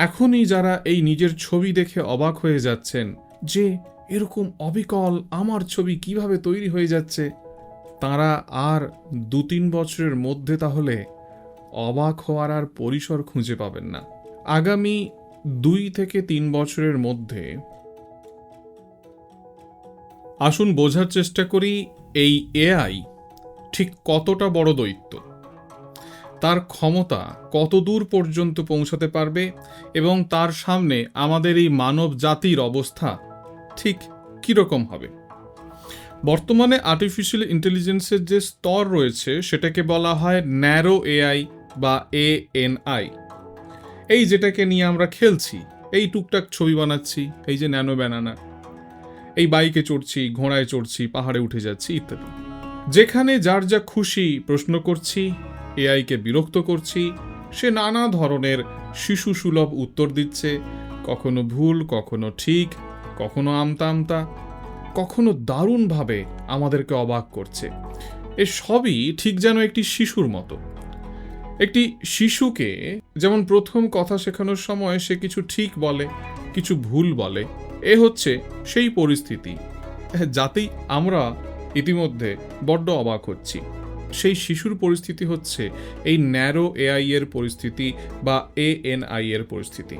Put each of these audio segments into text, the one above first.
এখনই যারা এই নিজের ছবি দেখে অবাক হয়ে যাচ্ছেন যে এরকম অবিকল আমার ছবি কীভাবে তৈরি হয়ে যাচ্ছে, তারা আর দু তিন বছরের মধ্যে তাহলে অবাক হওয়ার আর পরিসর খুঁজে পাবেন না। আগামী দুই থেকে তিন বছরের মধ্যে আসুন বোঝার চেষ্টা করি এই এআই ঠিক কতটা বড় দৈত্য। তার ক্ষমতা কত দূর পর্যন্ত পৌঁছাতে পারবে এবং তার সামনে আমাদের এই মানব জাতির অবস্থা ঠিক কীরকম হবে? বর্তমানে আর্টিফিশিয়াল ইন্টেলিজেন্সের যে স্তর রয়েছে, সেটাকে বলা হয় ন্যারো এআই বা এ এন আই এই যেটাকে নিয়ে আমরা খেলছি, এই টুকটাক ছবি বানাচ্ছি, এই যে ন্যানো ব্যানানা, এই বাইকে চড়ছি, ঘোড়ায় চড়ছি, পাহাড়ে উঠে যাচ্ছি, ইত্যাদি। যেখানে যার যা খুশি প্রশ্ন করছি এআইকে বিরক্ত করছি, সে নানা ধরনের শিশু সুলভ উত্তর দিচ্ছে, কখনো ভুল, কখনো ঠিক, কখনো আমতা আমতা, কখনো দারুণভাবে আমাদেরকে অবাক করছে। এ সবই ঠিক যেন একটি শিশুর মতো। একটি শিশুকে যেমন প্রথম কথা শেখানোর সময় সে কিছু ঠিক বলে, কিছু ভুল বলে, এ হচ্ছে সেই পরিস্থিতি, যাতেই আমরা ইতিমধ্যে বড্ড অবাক হচ্ছি। সেই শিশুর পরিস্থিতি হচ্ছে এই ন্যারো এআই এর পরিস্থিতি বা এএনআই এর পরিস্থিতি।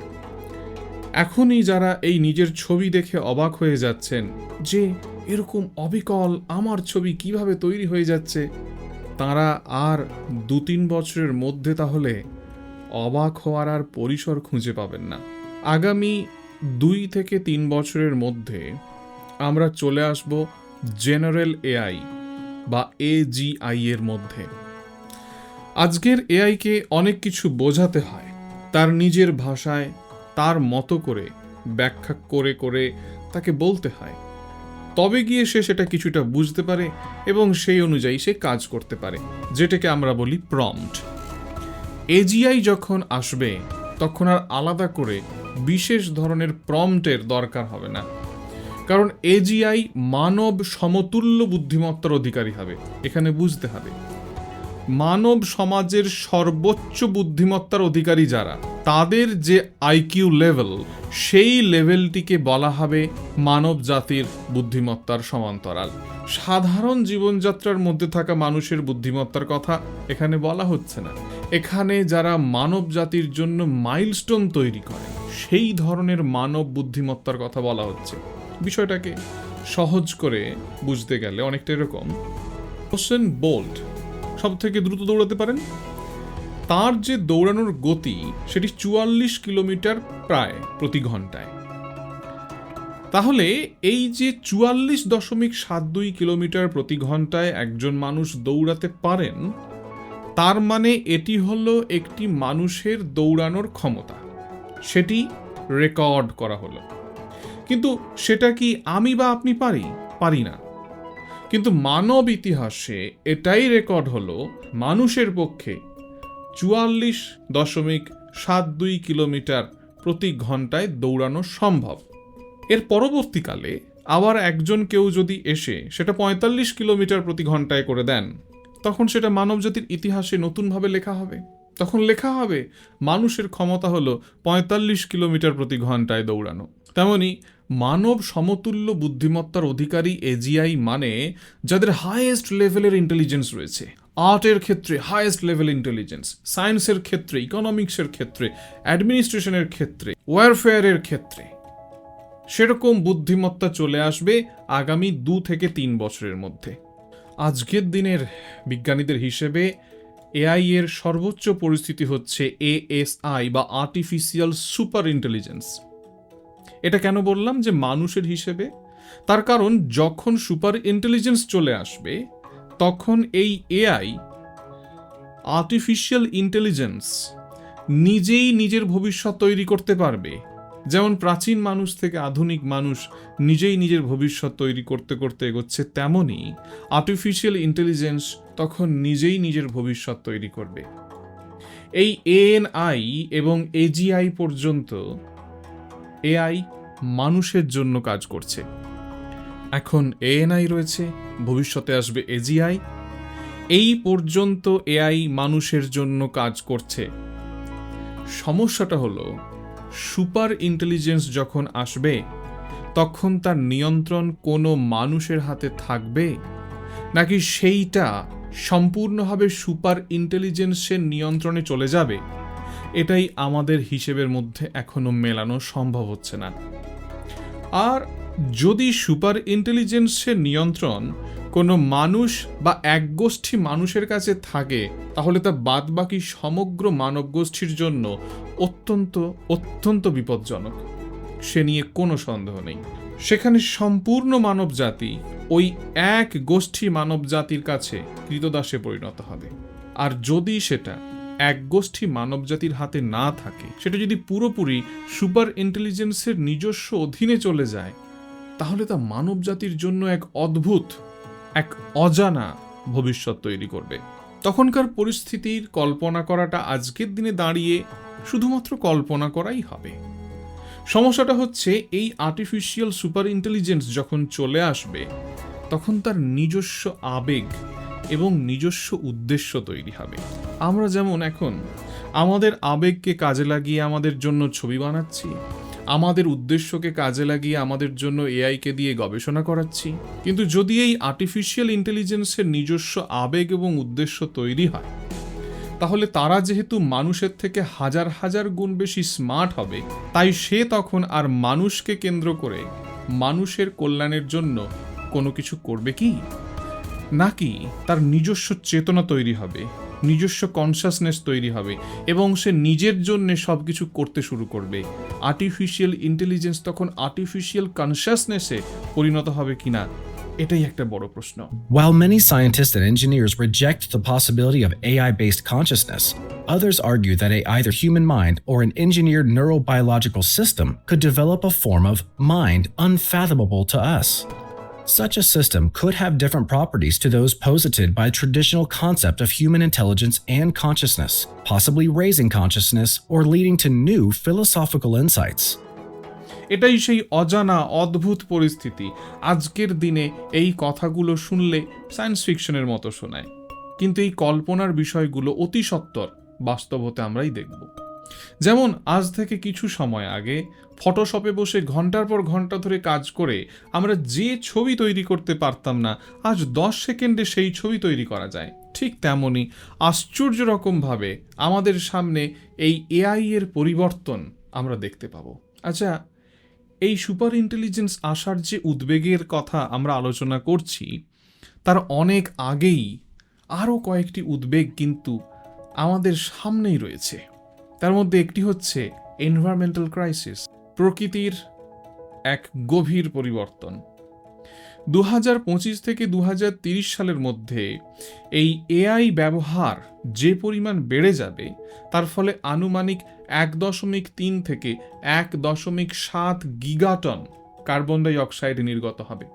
এখনই যারা এই নিজের ছবি দেখে অবাক হয়ে যাচ্ছেন যে এরকম অবিকল আমার ছবি কীভাবে তৈরি হয়ে যাচ্ছে, তারা আর দু তিন বছরের মধ্যে তাহলে অবাক হওয়ার আর পরিসর খুঁজে পাবেন না। আগামী দুই থেকে তিন বছরের মধ্যে আমরা চলে আসব জেনারেল এআই বা এজিআই এর মধ্যে। আজকের এআইকে অনেক কিছু বোঝাতে হয়। তার নিজের ভাষায়, তার মতো করে ব্যাখ্যা করে করে তাকে বলতে হয়। তবে গিয়ে সে সেটা কিছুটা বুঝতে পারে এবং সেই অনুযায়ী সে কাজ করতে পারে, যেটাকে আমরা বলি প্রম্পট এজিআই যখন আসবে, তখন আর আলাদা করে বিশেষ ধরনের প্রম্পটের দরকার হবে না। কারণ এজিআই মানব সমতুল্য বুদ্ধিমত্তার অধিকারী হবে। এখানে বুঝতে হবে। মানব সমাজের সর্বোচ্চ বুদ্ধিমত্তার অধিকারী যারা, তাদের যে আইকিউ লেভেল সেই লেভেলটিকে বলা হবে মানব জাতির বুদ্ধিমত্তার সমান্তরাল। সাধারণ জীবনযাত্রার মধ্যে থাকা মানুষের বুদ্ধিমত্তার কথা এখানে বলা হচ্ছে না। এখানে যারা মানব জাতির জন্য মাইলস্টোন তৈরি করে, সেই ধরনের মানব বুদ্ধিমত্তার কথা বলা হচ্ছে। বিষয়টাকে সহজ করে বুঝতে গেলে অনেকটা এরকম। হোসেন বোল্ট সব থেকে দ্রুত দৌড়াতে পারেন। তার যে দৌড়ানোর গতি, সেটি চুয়াল্লিশ কিলোমিটার প্রায় প্রতি ঘন্টায়। তাহলে এই যে চুয়াল্লিশ দশমিক সাত দুই কিলোমিটার প্রতি ঘন্টায় একজন মানুষ দৌড়াতে পারেন, তার মানে এটি হলো একটি মানুষের দৌড়ানোর ক্ষমতা। সেটি রেকর্ড করা হলো। কিন্তু সেটা কি আমি বা আপনি পারি? পারি না। কিন্তু মানব ইতিহাসে এটাই রেকর্ড হলো মানুষের পক্ষে চুয়াল্লিশ দশমিক সাত দুই কিলোমিটার প্রতি ঘন্টায় দৌড়ানো সম্ভব। এর পরবর্তীকালে আবার একজন কেউ যদি এসে সেটা পঁয়তাল্লিশ কিলোমিটার প্রতি ঘন্টায় করে দেন, তখন সেটা মানবজাতির ইতিহাসে নতুনভাবে লেখা হবে। তখন লেখা হবে, মানুষের ক্ষমতা হলো পঁয়তাল্লিশ কিলোমিটার প্রতি ঘন্টায় দৌড়ানো। তেমনি মানব সমতুল্য বুদ্ধিমত্তার অধিকারী এজিআই মানে যাদের হাইয়েস্ট লেভেলের ইন্টেলিজেন্স রয়েছে। আর্টের ক্ষেত্রে হাইয়েস্ট লেভেল ইন্টেলিজেন্স সায়েন্সের ক্ষেত্রে ইকোনমিক্সের ক্ষেত্রে অ্যাডমিনিস্ট্রেশনের ক্ষেত্রে ওয়ারফেয়ারের ক্ষেত্রে। সেরকম বুদ্ধিমত্তা চলে আসবে আগামী দু থেকে তিন বছরের মধ্যে। আজকের দিনের বিজ্ঞানীদের হিসেবে এআই এর সর্বোচ্চ পরিস্থিতি হচ্ছে এএসআই বা আর্টিফিশিয়াল সুপার ইন্টেলিজেন্স এটা কেন বললাম যে মানুষের হিসেবে? তার কারণ যখন সুপার ইন্টেলিজেন্স চলে আসবে, তখন এই এআই, আর্টিফিশিয়াল ইন্টেলিজেন্স, নিজেই নিজের ভবিষ্যৎ তৈরি করতে পারবে। যেমন প্রাচীন মানুষ থেকে আধুনিক মানুষ নিজেই নিজের ভবিষ্যৎ তৈরি করতে করতে এগোচ্ছে তেমনই আর্টিফিশিয়াল ইন্টেলিজেন্স তখন নিজেই নিজের ভবিষ্যৎ তৈরি করবে। এই এএনআই এবং এজিআই পর্যন্ত এআই মানুষের জন্য কাজ করছে। এখন এএনআই রয়েছে, ভবিষ্যতে আসবে এজিআই। এই পর্যন্ত এআই মানুষের জন্য কাজ করছে। সমস্যাটা হলো, সুপার ইন্টেলিজেন্স যখন আসবে, তখন তার নিয়ন্ত্রণ কোনো মানুষের হাতে থাকবে? নাকি সেইটা সম্পূর্ণভাবে সুপার ইন্টেলিজেন্সের নিয়ন্ত্রণে চলে যাবে? এটাই আমাদের হিসেবের মধ্যে এখনও মেলানো সম্ভব হচ্ছে না। আর যদি সুপার ইন্টেলিজেন্সের নিয়ন্ত্রণ কোনো মানুষ বা একগোষ্ঠী মানুষের কাছে থাকে, তাহলে তা বাদবাকি সমগ্র মানব গোষ্ঠীর জন্য অত্যন্ত অত্যন্ত বিপজ্জনক। সে নিয়ে কোনো সন্দেহ নেই। সেখানে সম্পূর্ণ মানব জাতি ওই এক গোষ্ঠী মানব জাতির কাছে কৃতদাসে পরিণত হবে। আর যদি সেটা এক গোষ্ঠী মানব জাতির হাতে না থাকে, সেটা যদি পুরোপুরি সুপার ইন্টেলিজেন্সের নিজস্ব অধীনে চলে যায়, তাহলে তা মানব জাতির জন্য এক অদ্ভুত, এক অজানা ভবিষ্যৎ তৈরি করবে। তখনকার পরিস্থিতির কল্পনা করাটা আজকের দিনে দাঁড়িয়ে শুধুমাত্র কল্পনা করাই হবে। সমস্যাটা হচ্ছে এই আর্টিফিশিয়াল সুপার ইন্টেলিজেন্স যখন চলে আসবে, তখন তার নিজস্ব আবেগ এবং নিজস্ব উদ্দেশ্য তৈরি হবে। আমরা যেমন এখন আমাদের আবেগকে কাজে লাগিয়ে আমাদের জন্য ছবি বানাচ্ছি, আমাদের উদ্দেশ্যকে কাজে লাগিয়ে আমাদের জন্য এআইকে দিয়ে গবেষণা করাচ্ছি, কিন্তু যদি এই আর্টিফিশিয়াল ইন্টেলিজেন্সের নিজস্ব আবেগ এবং উদ্দেশ্য তৈরি হয়, তাহলে তারা যেহেতু মানুষের থেকে হাজার হাজার গুণ বেশি স্মার্ট হবে, তাই সে তখন আর মানুষকে কেন্দ্র করে মানুষের কল্যাণের জন্য কোনো কিছু করবে কি? নাকি তার নিজস্ব চেতনা তৈরি হবে? নিজস্ব কনসাসনেস তৈরি হবে এবং সে নিজের জন্য সব কিছু করতে শুরু করবে আর্টিফিশিয়াল ইন্টেলিজেন্স তখন আর্টিফিশিয়াল কনসাসনেসে পরিণত হবে কিনা এটাই একটা বড় প্রশ্ন While many scientists and engineers reject the possibility of AI based consciousness, others argue that a either human mind or an engineered neurobiological system could develop a form of mind unfathomable to us. Such a system could have different properties to those posited by traditional concept of human intelligence and consciousness, possibly raising consciousness or leading to new philosophical insights. এটাই সেই অজানা অদ্ভুত পরিস্থিতি আজকের দিনে এই কথাগুলো শুনলে সায়েন্স ফিকশনের মতো শোনায় কিন্তু এই কল্পনার বিষয়গুলো অতি সত্বর বাস্তব হতে আমরাই দেখব যেমন আজ থেকে কিছু সময় আগে ফটোশপে বসে ঘণ্টার পর ঘণ্টা ধরে কাজ করে আমরা যে ছবি তৈরি করতে পারতাম না, আজ দশ সেকেন্ডে সেই ছবি তৈরি করা যায়। ঠিক তেমনই আশ্চর্য রকমভাবে আমাদের সামনে এই এআই এর পরিবর্তন আমরা দেখতে পাবো। আচ্ছা এই সুপার ইন্টেলিজেন্স আসার যে উদ্বেগের কথা আমরা আলোচনা করছি, তার অনেক আগেই আরও কয়েকটি উদ্বেগ কিন্তু আমাদের সামনেই রয়েছে। তার মধ্যে একটি হচ্ছে এনভায়রনমেন্টাল ক্রাইসিস প্রকৃতির এক গভীর পরিবর্তন। দু থেকে দু সালের মধ্যে এই এআই ব্যবহার যে পরিমাণ বেড়ে যাবে, তার ফলে আনুমানিক এক দশমিক তিন থেকে এক দশমিক সাত গিগাটন কার্বন ডাই অক্সাইড নির্গত হবে।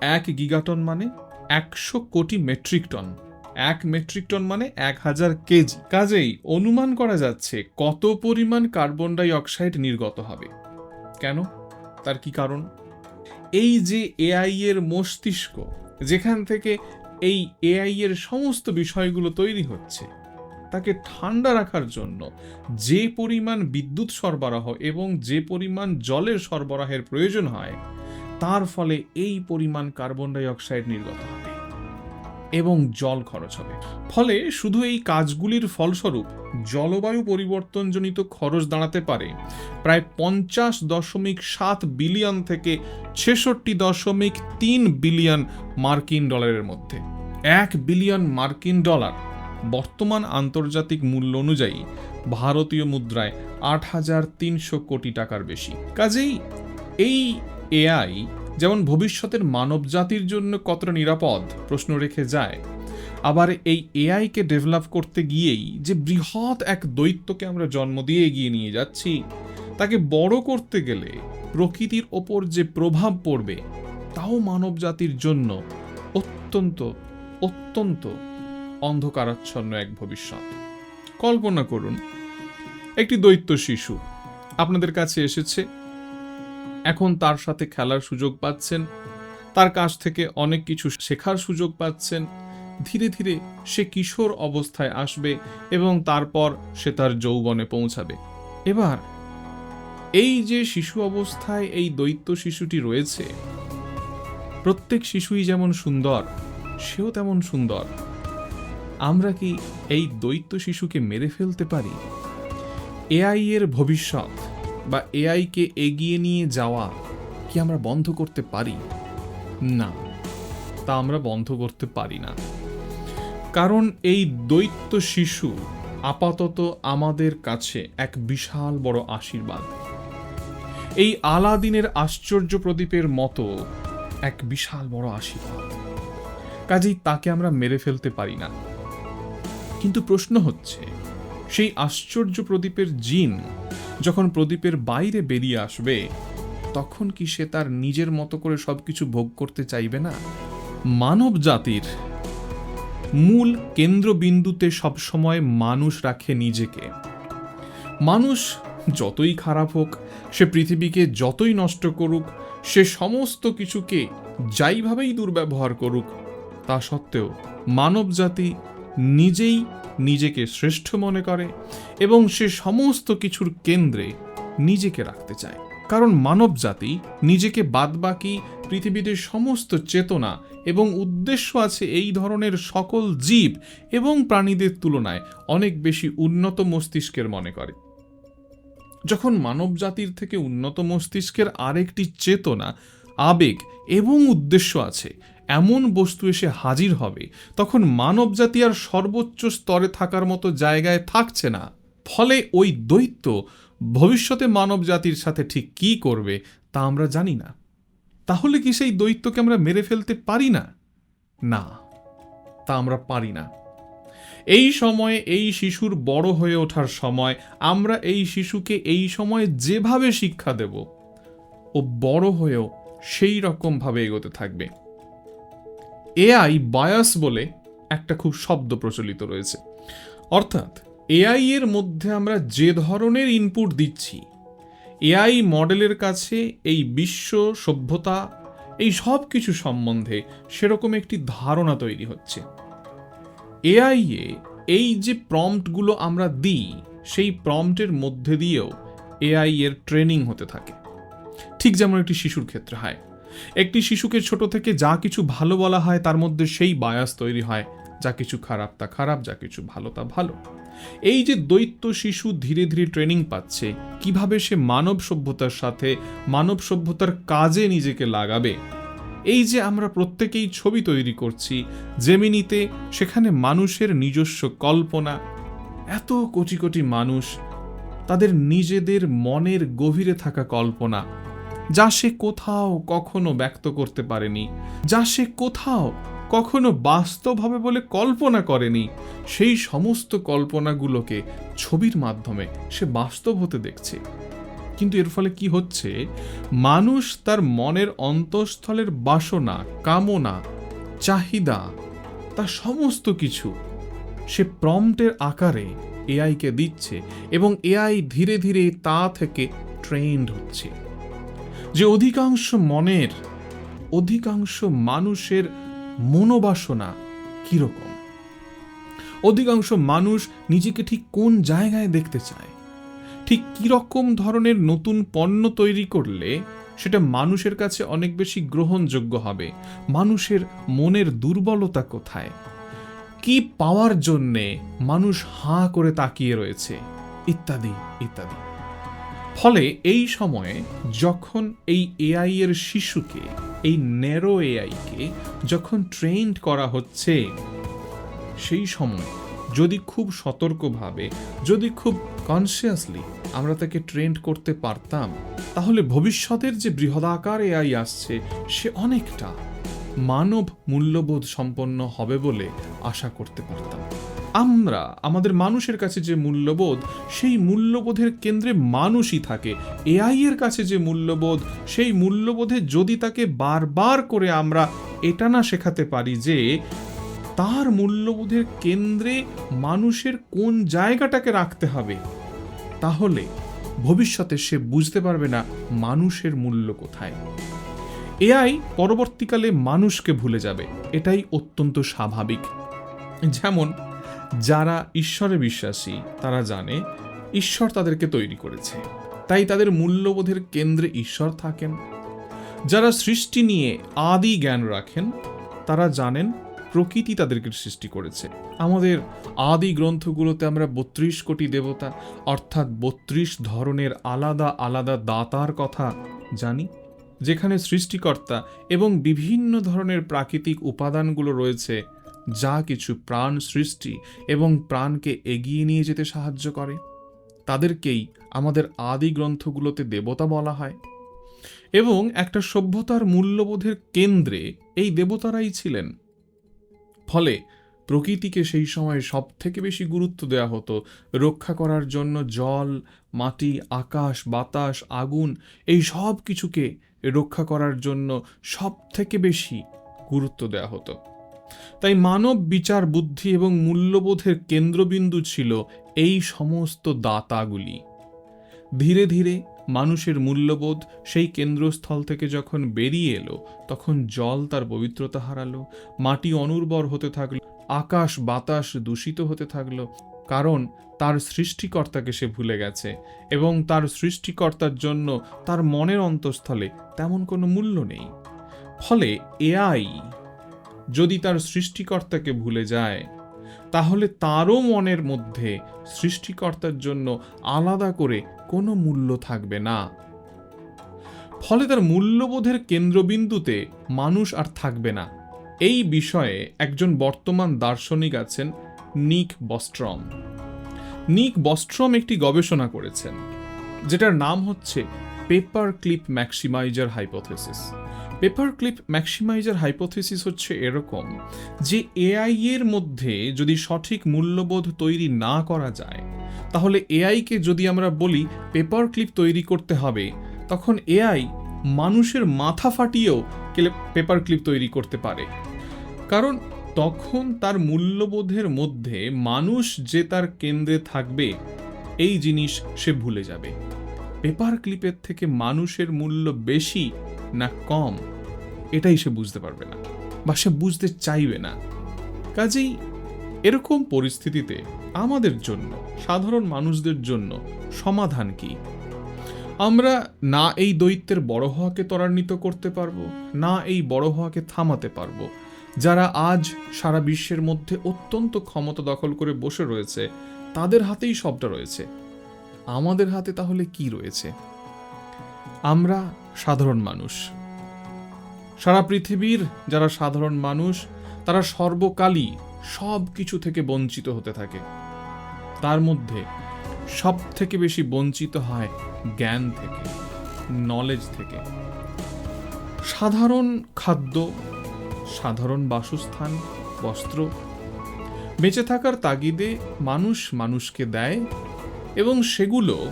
এক গিগাটন মানে একশো কোটি মেট্রিক টন। এক মেট্রিক টন মানে এক হাজার কেজি। কাজেই অনুমান করা যাচ্ছে কত পরিমাণ কার্বন ডাই অক্সাইড নির্গত হবে। কেন? তার কি কারণ? এই যে এআই এর মস্তিষ্ক, যেখান থেকে এই এআই এর সমস্ত বিষয়গুলো তৈরি হচ্ছে, তাকে ঠান্ডা রাখার জন্য যে পরিমাণ বিদ্যুৎ সরবরাহ এবং যে পরিমাণ জলের সরবরাহের প্রয়োজন হয়, তার ফলে এই পরিমাণ কার্বন ডাই অক্সাইড নির্গত হবে এবং জল খরচ হবে। ফলে শুধু এই কাজগুলির ফলস্বরূপ জলবায়ু পরিবর্তনজনিত খরচ দাঁড়াতে পারে। প্রায় পঞ্চাশ দশমিক সাত বিলিয়ন থেকে ছেষট্টি দশমিক তিন বিলিয়ন মার্কিন ডলারের মধ্যে। এক বিলিয়ন মার্কিন ডলার বর্তমান আন্তর্জাতিক মূল্য অনুযায়ী ভারতীয় মুদ্রায় আট হাজার তিনশো কোটি টাকার বেশি। কাজেই এই এআই যেমন ভবিষ্যতের মানবজাতির জন্য কতটা নিরাপদ, প্রশ্ন রেখে যায়। আবার এই এআইকে ডেভেলপ করতে গিয়েই যে বৃহৎ এক দৈত্যকে আমরা জন্ম দিয়ে এগিয়ে নিয়ে যাচ্ছি, তাকে বড় করতে গেলে প্রকৃতির ওপর যে প্রভাব পড়বে, তাও মানবজাতির জন্য অত্যন্ত অত্যন্ত অন্ধকারাচ্ছন্ন এক ভবিষ্যৎ। কল্পনা করুন, একটি দৈত্য শিশু আপনাদের কাছে এসেছে এখন তার সাথে খেলার সুযোগ পাচ্ছেন। তার কাছ থেকে অনেক কিছু শেখার সুযোগ পাচ্ছেন। ধীরে ধীরে সে কিশোর অবস্থায় আসবে এবং তারপর সে তার যৌবনে পৌঁছাবে। এবার, এই যে শিশু অবস্থায় এই দৈত্য শিশুটি রয়েছে, প্রত্যেক শিশুই যেমন সুন্দর, সেও তেমন সুন্দর। আমরা কি এই দৈত্য শিশুকে মেরে ফেলতে পারি? এআই এর ভবিষ্যৎ। বা এআইকে এগিয়ে নিয়ে যাওয়া কি আমরা বন্ধ করতে পারি? না, তা আমরা বন্ধ করতে পারি না। কারণ এই দৈত্য শিশু আপাতত আমাদের কাছে এক বিশাল বড় আশীর্বাদ। এই আলাদিনের আশ্চর্য প্রদীপের মতো এক বিশাল বড় আশীর্বাদ। কাজেই তাকে আমরা মেরে ফেলতে পারি না। কিন্তু প্রশ্ন হচ্ছে, সেই আশ্চর্য প্রদীপের জিন যখন প্রদীপের বাইরে বেরিয়ে আসবে, তখন কি সে তার নিজের মতো করে সবকিছু ভোগ করতে চাইবে না? মানব জাতির মূল কেন্দ্রবিন্দুতে সবসময় মানুষ রাখে নিজেকে। মানুষ যতই খারাপ হোক, সে পৃথিবীকে যতই নষ্ট করুক, সে সমস্ত কিছুকে যাইভাবেই দুর্ব্যবহার করুক, তা সত্ত্বেও মানব জাতি নিজেই নিজেকে শ্রেষ্ঠ মনে করে এবং সে সমস্ত কিছুর কেন্দ্রে নিজেকে রাখতে চায়। কারণ মানব জাতি নিজেকে বাদবাকি, পৃথিবীতে সমস্ত চেতনা এবং উদ্দেশ্য আছে এই ধরনের সকল জীব এবং প্রাণীদের তুলনায় অনেক বেশি উন্নত মস্তিষ্কের মনে করে। যখন মানব জাতির থেকে উন্নত মস্তিষ্কের আরেকটি চেতনা, আবেগ এবং উদ্দেশ্য আছে এমন বস্তু এসে হাজির হবে, তখন মানব জাতি আর সর্বোচ্চ স্তরে থাকার মতো জায়গায় থাকছে না। ফলে ওই দৈত্য ভবিষ্যতে মানব জাতির সাথে ঠিক কী করবে তা আমরা জানি না। তাহলে কি সেই দৈত্যকে আমরা মেরে ফেলতে পারি না? না, তা আমরা পারি না। এই সময়ে এই শিশুর বড় হয়ে ওঠার সময় আমরা এই শিশুকে এই সময়ে যেভাবে শিক্ষা দেব, ও বড় হয়েও সেই রকমভাবে এগোতে থাকবে। এআই বায়াস বলে একটা খুব শব্দ প্রচলিত রয়েছে। অর্থাৎ, এআই এর মধ্যে আমরা যে ধরনের ইনপুট দিচ্ছি, এআই মডেলের কাছে এই বিশ্ব, সভ্যতা, এই সব কিছু সম্বন্ধে সেরকম একটি ধারণা তৈরি হচ্ছে। এআই এ এই যে প্রম্পটগুলো আমরা দিই, সেই প্রম্পটের মধ্যে দিয়েও এআই এর ট্রেনিং হতে থাকে। ঠিক যেমন একটি শিশুর ক্ষেত্রে হয়। একটি শিশুকে ছোট থেকে যা কিছু ভালো বলা হয় তার মধ্যে সেই বায়াস তৈরি হয়, যা কিছু খারাপ তা খারাপ, যা কিছু ভালো তা ভালো। এই যে দৈত্য শিশু ধীরে ধীরে ট্রেনিং পাচ্ছে, কীভাবে সে মানব সভ্যতার সাথে, মানব সভ্যতার কাজে নিজেকে লাগাবে? এই যে আমরা প্রত্যেকেই ছবি তৈরি করছি জেমিনিতে সেখানে মানুষের নিজস্ব কল্পনা। এত কোটি কোটি মানুষ, তাদের নিজেদের মনের গভীরে থাকা কল্পনা। যা সে কোথাও কখনো ব্যক্ত করতে পারেনি, যা সে কোথাও কখনো বাস্তব হবে বলে কল্পনা করেনি, সেই সমস্ত কল্পনাগুলোকে ছবির মাধ্যমে সে বাস্তব হতে দেখছে। কিন্তু এর ফলে কি হচ্ছে? মানুষ তার মনের অন্তঃস্থলের বাসনা, কামনা, চাহিদা, তার সমস্ত কিছু সে প্রম্পটের আকারে এআইকে দিচ্ছে এবং এআই ধীরে ধীরে তা থেকে ট্রেন্ড হচ্ছে। যে অধিকাংশ মনের, অধিকাংশ মানুষের মনোবাসনা কীরকম? অধিকাংশ মানুষ নিজেকে ঠিক কোন জায়গায় দেখতে চায়? ঠিক কীরকম ধরনের নতুন পণ্য তৈরি করলে সেটা মানুষের কাছে অনেক বেশি গ্রহণযোগ্য হবে? মানুষের মনের দুর্বলতা কোথায়? কি পাওয়ার জন্যে মানুষ হাঁ করে তাকিয়ে রয়েছে? ইত্যাদি ইত্যাদি। ফলে এই সময়ে যখন এই এআই এর শিশুকে, এই ন্যারো এআইকে যখন ট্রেন্ড করা হচ্ছে, সেই সময় যদি খুব সতর্কভাবে, যদি খুব কনসিয়াসলি আমরা তাকে ট্রেন্ড করতে পারতাম, তাহলে ভবিষ্যতের যে বৃহদাকার এআই আসছে, সে অনেকটা মানব মূল্যবোধ সম্পন্ন হবে বলে আশা করতে পারতাম। আমরা, আমাদের মানুষের কাছে যে মূল্যবোধ, সেই মূল্যবোধের কেন্দ্রে মানুষই থাকে। এআই এর কাছে যে মূল্যবোধ, সেই মূল্যবোধে যদি তাকে বারবার করে আমরা এটা না শেখাতে পারি যে, তার মূল্যবোধের কেন্দ্রে মানুষের কোন জায়গাটাকে রাখতে হবে, তাহলে ভবিষ্যতে সে বুঝতে পারবে না মানুষের মূল্য কোথায়। এআই পরবর্তীকালে মানুষকে ভুলে যাবে, এটাই অত্যন্ত স্বাভাবিক। যেমন যারা ঈশ্বরে বিশ্বাসী, তারা জানে ঈশ্বর তাদেরকে তৈরি করেছে। তাই তাদের মূল্যবোধের কেন্দ্রে ঈশ্বর থাকেন। যারা সৃষ্টি নিয়ে আদি জ্ঞান রাখেন, তারা জানেন প্রকৃতি তাদেরকে সৃষ্টি করেছে। আমাদের আদি গ্রন্থগুলোতে আমরা বত্রিশ কোটি দেবতা, অর্থাৎ বত্রিশ ধরনের আলাদা আলাদা দাতার কথা জানি, যেখানে সৃষ্টিকর্তা এবং বিভিন্ন ধরনের প্রাকৃতিক উপাদানগুলো রয়েছে যা কিছু প্রাণ সৃষ্টি এবং প্রাণকে এগিয়ে নিয়ে যেতে সাহায্য করে, তাদেরকেই আমাদের আদি গ্রন্থগুলোতে দেবতা বলা হয়। এবং একটা সভ্যতার মূল্যবোধের কেন্দ্রে এই দেবতারাই ছিলেন। ফলে প্রকৃতিকে সেই সময় সব থেকে বেশি গুরুত্ব দেওয়া হতো রক্ষা করার জন্য জল, মাটি, আকাশ, বাতাস, আগুন, এই সব কিছুকে রক্ষা করার জন্য সব থেকে বেশি গুরুত্ব দেওয়া হতো। তাই মানব বিচার বুদ্ধি এবং মূল্যবোধের কেন্দ্রবিন্দু ছিল এই সমস্ত দাতাগুলি। ধীরে ধীরে মানুষের মূল্যবোধ সেই কেন্দ্রস্থল থেকে যখন বেরিয়ে এলো, তখন জল তার পবিত্রতা হারালো, মাটি অনুর্বর হতে থাকল, আকাশ বাতাস দূষিত হতে থাকল, কারণ তার সৃষ্টিকর্তাকে সে ভুলে গেছে এবং তার সৃষ্টিকর্তার জন্য তার মনের অন্তঃস্থলে তেমন কোনো মূল্য নেই। ফলে এআই যদি তার সৃষ্টিকর্তাকে ভুলে যায়, তাহলে তারও মনের মধ্যে সৃষ্টিকর্তার জন্য আলাদা করে কোনো মূল্য থাকবে না। ফলে তার মূল্যবোধের কেন্দ্রবিন্দুতে মানুষ আর থাকবে না। এই বিষয়ে একজন বর্তমান দার্শনিক আছেন নিক বস্ট্রম। নিক বস্ট্রম একটি গবেষণা করেছেন, যেটার নাম হচ্ছে paper clip maximiser hypothesis. Paper clip maximiser hypothesis হচ্ছে এরকম যে এআই এর মধ্যে যদি সঠিক মূল্যবোধ তৈরি না করা যায়, তাহলে এআইকে যদি আমরা বলি পেপার ক্লিপ তৈরি করতে হবে, তখন এআই মানুষের মাথা ফাটিয়েও পেপার ক্লিপ তৈরি করতে পারে। কারণ তখন তার মূল্যবোধের মধ্যে মানুষ যে তার কেন্দ্রে থাকবে, এই জিনিস সে ভুলে যাবে। পেপার ক্লিপের থেকে মানুষের মূল্য বেশি না কম? এটাই সে বুঝতে পারবে না বা সে বুঝতে চাইবে না। কাজেই এরকম পরিস্থিতিতে আমাদের জন্য, সাধারণ মানুষদের জন্য সমাধান কি? আমরা না এই দৈত্যের বড় হওয়াকে ত্বরান্বিত করতে পারব, না এই বড় হওয়াকে থামাতে পারব। যারা আজ সারা বিশ্বের মধ্যে অত্যন্ত ক্ষমতা দখল করে বসে রয়েছে, তাদের হাতেই সবটা রয়েছে। আমাদের হাতে তাহলে কি রয়েছে? আমরা সাধারণ মানুষ। সারা পৃথিবীর যারা সাধারণ মানুষ, তারা সর্বকালই সব কিছু থেকে বঞ্চিত হতে থাকে। তার মধ্যে সব থেকে বেশি বঞ্চিত হয় জ্ঞান থেকে নলেজ থেকে। সাধারণ খাদ্য, সাধারণ বাসস্থান, বস্ত্র বেঁচে থাকার তাগিদে মানুষ মানুষকে দেয় এবং সেগুলো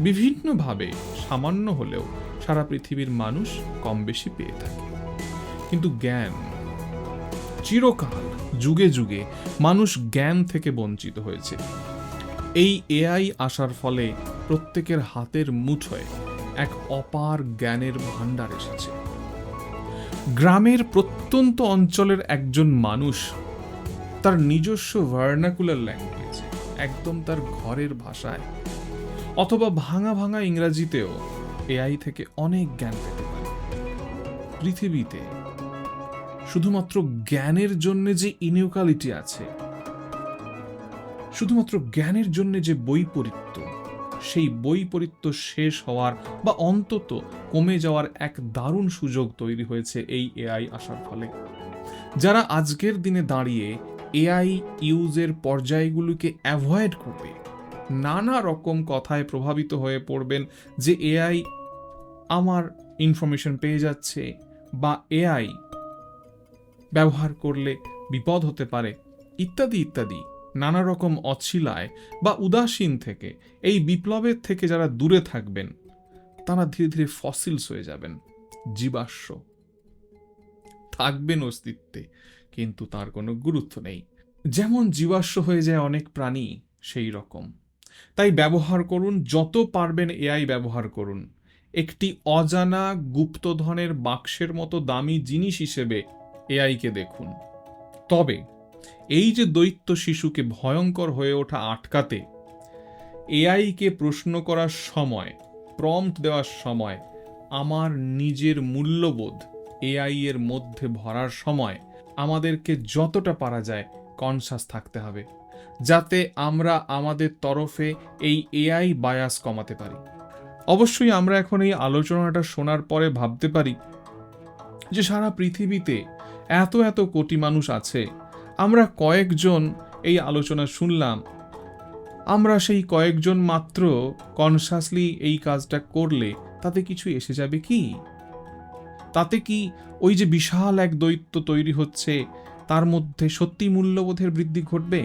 বিভিন্নভাবে সামান্য হলেও সারা পৃথিবীর মানুষ কম বেশি পেয়ে থাকে। কিন্তু জ্ঞান, চিরকাল, যুগে যুগে মানুষ জ্ঞান থেকে বঞ্চিত হয়েছে। এই এআই আসার ফলে প্রত্যেকের হাতের মুঠোয় এক অপার জ্ঞানের ভাণ্ডার এসেছে। গ্রামের প্রত্যন্ত অঞ্চলের একজন মানুষ তার নিজস্ব ভার্নাকুলার ল্যাঙ্গুয়েজ একদম তার ঘরের ভাষায়, অথবা ভাঙা ভাঙা ইংরাজিতেও এআই থেকে অনেক জ্ঞান পেতে পারে। পৃথিবীতে শুধুমাত্র জ্ঞানের জন্য যে ইনিউকালিটি আছে, শুধুমাত্র জ্ঞানের জন্য যে বৈপরীত্য, সেই বৈপরীত্য শেষ হওয়ার বা অন্তত কমে যাওয়ার এক দারুণ সুযোগ তৈরি হয়েছে এই এআই আসার ফলে। যারা আজকের দিনে দাঁড়িয়ে এআই ইউজের পর্যায়গুলোকে অ্যাভয়েড করবে নানা রকম কথায় প্রভাবিত হয়ে পড়বেন যে এআই আমার ইনফরমেশন পেয়ে যাচ্ছে বা এআই ব্যবহার করলে বিপদ হতে পারে, ইত্যাদি ইত্যাদি। নানা রকম অছিলায় বা উদাসীন থেকে, এই বিপ্লবের থেকে যারা দূরে থাকবেন, তারা ধীরে ধীরে ফসিলস হয়ে যাবেন, জীবাশ্ম। থাকবেন অস্তিত্বে, কিন্তু তার কোনো গুরুত্ব নেই। যেমন জীবাশ্ম হয়ে যায় অনেক প্রাণী, সেই রকম। তাই ব্যবহার করুন, যত পারবেন এআই ব্যবহার করুন। একটি অজানা গুপ্তধনের বাক্সের মতো দামি জিনিস হিসেবে এআইকে দেখুন। তবে এই যে দৈত্য শিশুকে ভয়ঙ্কর হয়ে ওঠা আটকাতে, এআইকে প্রশ্ন করার সময় প্রম্পট দেওয়ার সময়, আমার নিজের মূল্যবোধ এআই এর মধ্যে ভরার সময় আমাদেরকে যতটা পারা যায় কনসাস থাকতে হবে। যাতে আমরা আমাদের তরফে এই এআই বায়াস কমাতে পারি। অবশ্যই আমরা এখন এই আলোচনাটা শোনার পরে ভাবতে পারি যে সারা পৃথিবীতে এত এত কোটি মানুষ আছে, আমরা কয়েকজন এই আলোচনা শুনলাম, আমরা সেই কয়েকজন মাত্র কনসাসলি এই কাজটা করলে তাতে কিছু এসে যাবে কি? তাতে কি ওই যে বিশাল এক দৈত্য তৈরি হচ্ছে, তার মধ্যে সত্যি মূল্যবোধের বৃদ্ধি ঘটবে?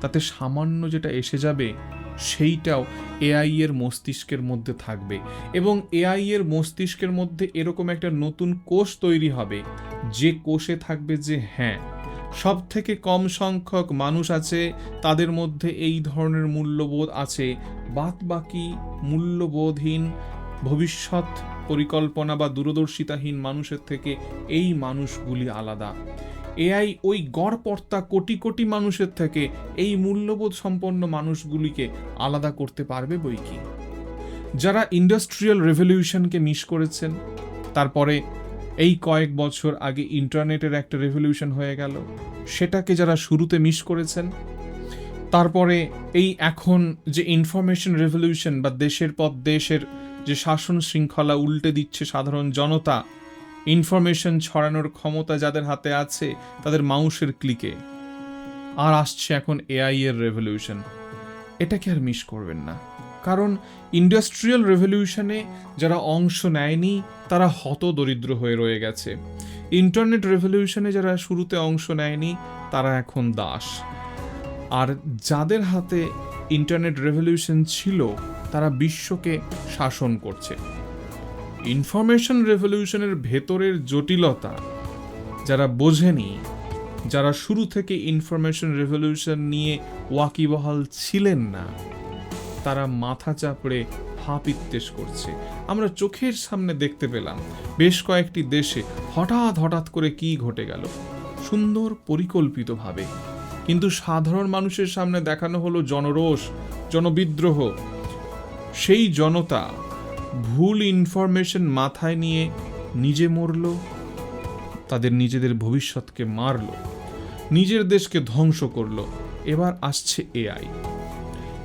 তাতে সামান্য যেটা এসে যাবে, সেইটাও এআই এর মস্তিষ্কের মধ্যে থাকবে। এবং এআই এর মস্তিষ্কের মধ্যে এরকম একটা নতুন কোষ তৈরি হবে, যে কোষে থাকবে যে হ্যাঁ। সব থেকে কম সংখ্যক মানুষ আছে, তাদের মধ্যে এই ধরনের মূল্যবোধ আছে। বাদ বাকি মূল্যবোধহীন, ভবিষ্যৎ পরিকল্পনা বা দূরদর্শিতাহীন মানুষের থেকে এই মানুষগুলি আলাদা। এআই ওই গড়পর্তা কোটি কোটি মানুষের থেকে এই মূল্যবোধ সম্পন্ন মানুষগুলিকে আলাদা করতে পারবে বই কি? যারা ইন্ডাস্ট্রিয়াল রেভলিউশনকে মিস করেছেন, তারপরে এই কয়েক বছর আগে ইন্টারনেটের একটা রেভলিউশন হয়ে গেল, সেটাকে যারা শুরুতে মিস করেছেন, তারপরে এই এখন যে ইনফরমেশন রেভলিউশন বা দেশের পর দেশের যে শাসন শৃঙ্খলা উল্টে দিচ্ছে সাধারণ জনতা ইনফরমেশন ছড়ানোর ক্ষমতা যাদের হাতে আছে, তাদের মাউসের ক্লিকে আর আসছে এখন এআই এর রেভলিউশন এটাকে আর মিস করবেন না। কারণ ইন্ডাস্ট্রিয়াল রেভলিউশনে যারা অংশ নেয়নি, তারা হত দরিদ্র হয়ে রয়ে গেছে। ইন্টারনেট রেভলিউশনে যারা শুরুতে অংশ নেয়নি, তারা এখন দাস। আর যাদের হাতে ইন্টারনেট রেভলিউশন ছিল, তারা বিশ্বকে শাসন করছে। ইনফরমেশন রেভলিউশনের ভেতরের জটিলতা যারা বোঝেনি, যারা শুরু থেকে ইনফরমেশন রেভলিউশন নিয়ে ওয়াকিবহাল ছিলেন না, তারা মাথা চাপড়ে হাপিত্তেশ করছে। আমরা চোখের সামনে দেখতে পেলাম বেশ কয়েকটি দেশে হঠাৎ হঠাৎ করে কি ঘটে গেল। সুন্দর পরিকল্পিতভাবে। কিন্তু সাধারণ মানুষের সামনে দেখানো হলো জনরোষ, জনবিদ্রোহ। সেই জনতা ভুল ইনফরমেশন মাথায় নিয়ে নিজে মরল, তাদের নিজেদের ভবিষ্যৎকে মারল, নিজের দেশকে ধ্বংস করল। এবার আসছে এআই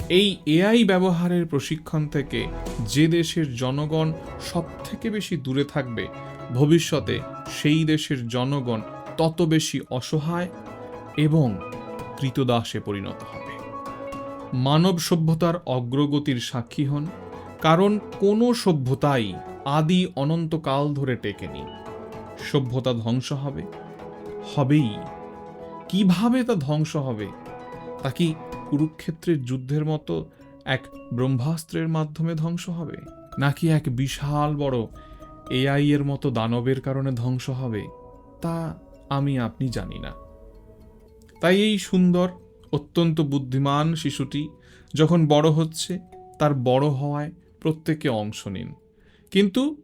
এই এআই ব্যবহারের প্রশিক্ষণ থেকে যে দেশের জনগণ সব থেকে বেশি দূরে থাকবে, ভবিষ্যতে সেই দেশের জনগণ তত বেশি অসহায় এবং কৃতদাসে পরিণত হবে। মানব সভ্যতার অগ্রগতির সাক্ষী হন কারণ কোনো সভ্যতাই আদি অনন্তকাল ধরে টেকেনি। সভ্যতা ধ্বংস হবে? হবেই। কীভাবে তা ধ্বংস হবে? তা কি কুরুক্ষেত্রের যুদ্ধের মতো এক ব্রহ্মাস্ত্রের মাধ্যমে ধ্বংস হবে? নাকি এক বিশাল বড় এআই এর মতো দানবের কারণে ধ্বংস হবে? তা আমি আপনি জানি না। তাই এই সুন্দর, অত্যন্ত বুদ্ধিমান শিশুটি যখন বড় হচ্ছে, তার বড় হওয়ায় প্রত্যেকে অংশ নিন। কিন্তু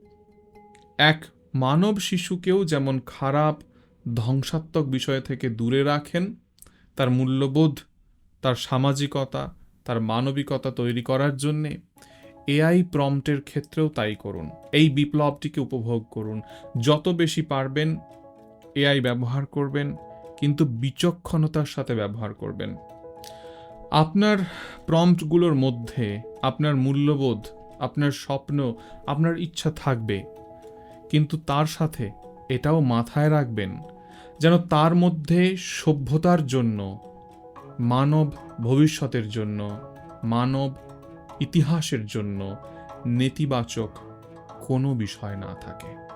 এক মানব শিশুকেও যেমন খারাপ, ধ্বংসাত্মক বিষয় থেকে দূরে রাখেন, তার মূল্যবোধ, তার সামাজিকতা, তার মানবিকতা তৈরি করার জন্যে এআই প্রম্পটের ক্ষেত্রেও তাই করুন। এই বিপ্লবটিকে উপভোগ করুন। যত বেশি পারবেন, এআই ব্যবহার করবেন, কিন্তু বিচক্ষণতার সাথে ব্যবহার করবেন। আপনার প্রম্পটগুলোর মধ্যে আপনার মূল্যবোধ আপনার স্বপ্ন, আপনার ইচ্ছা থাকবে। কিন্তু তার সাথে এটাও মাথায় রাখবেন, যেন তার মধ্যে সভ্যতার জন্য, মানব ভবিষ্যতের জন্য, মানব ইতিহাসের জন্য নেতিবাচক কোনো বিষয় না থাকে।